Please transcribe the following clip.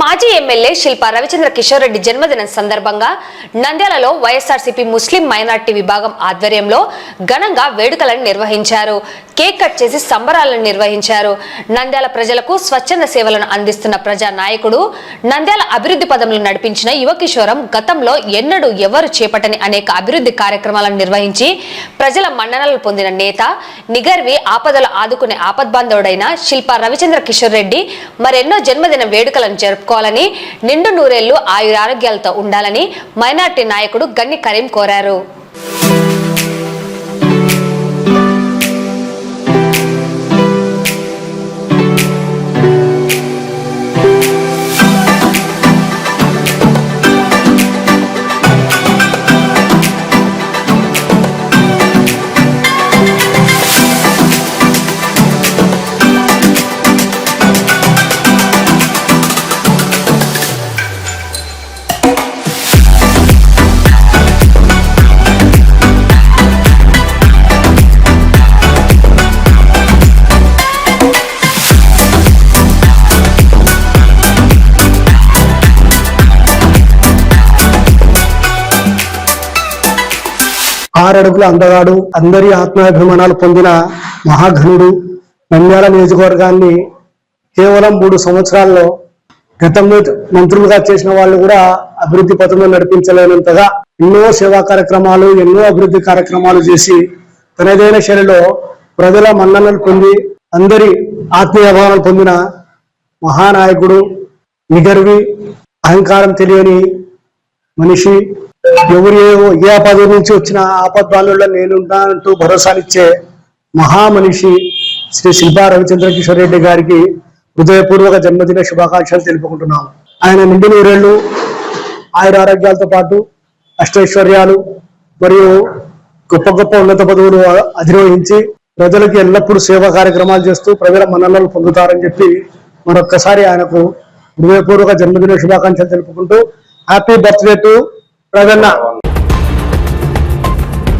మాజీ ఎమ్మెల్యే శిల్పా రవిచంద్ర కిషోర్ రెడ్డి జన్మదినం సందర్భంగా నంద్యాలలో వైఎస్ఆర్సీపీ ముస్లిం మైనార్టీ విభాగం ఆధ్వర్యంలో ఘనంగా వేడుకలను నిర్వహించారు. కేక్ కట్ చేసి సంబరాలను నిర్వహించారు. నంద్యాల ప్రజలకు స్వచ్ఛంద సేవలను అందిస్తున్న ప్రజా నాయకుడు నంద్యాల అభివృద్ధి పదంలో నడిపించిన యువకిశోరం గతంలో ఎన్నడూ ఎవరు చేపట్టని అనేక అభివృద్ధి కార్యక్రమాలను నిర్వహించి ప్రజల మన్ననలు పొందిన నేత నిగర్వి ఆపదలు ఆదుకునే ఆపద్బాంధవుడైన శిల్పా రవిచంద్ర కిషోర్ రెడ్డి మరెన్నో జన్మదిన వేడుకలను జరుపుకోవాలని నిండు నూరేళ్ళు ఆయురారోగ్యాలతో ఉండాలని మైనార్టీ నాయకుడు గన్ని కరీం కోరారు. ఆరడుగుల అందగాడు అందరి ఆత్మాభిమానాలు పొందిన మహాఘనుడు నంద్యాల నియోజకవర్గాన్ని కేవలం మూడు సంవత్సరాల్లో గతంలో మంత్రులుగా చేసిన వాళ్ళు కూడా అభివృద్ధి పథంలో నడిపించలేనంతగా ఎన్నో సేవా కార్యక్రమాలు ఎన్నో అభివృద్ధి కార్యక్రమాలు చేసి తనదైన శైలిలో ప్రజల మన్ననలు పొంది అందరి ఆత్మీయ భావనలు పొందిన మహానాయకుడు నిగర్వి అహంకారం తెలియని మనిషి. ఎవరు ఏ- ఏ ఆపద నుంచి వచ్చిన ఆపద్బాలుల్లో నేనుంటానంటూ భరోసానిచ్చే మహామనిషి శ్రీ శిల్పా రవిచంద్ర కిషోర్ రెడ్డి గారికి హృదయపూర్వక జన్మదిన శుభాకాంక్షలు తెలుపుకుంటున్నాం ఆయన నిండి నూరేళ్ళు ఆయుర ఆరోగ్యాలతో పాటు అష్టైశ్వర్యాలు మరియు గొప్ప గొప్ప ఉన్నత పదవులు అధిరోహించి ప్రజలకు ఎల్లప్పుడూ సేవా కార్యక్రమాలు చేస్తూ ప్రజల మన్నలను పొందుతారని చెప్పి మరొక్కసారి ఆయనకు హృదయపూర్వక జన్మదిన శుభాకాంక్షలు తెలుపుకుంటూ హ్యాపీ బర్త్డే టు ప్రజన్న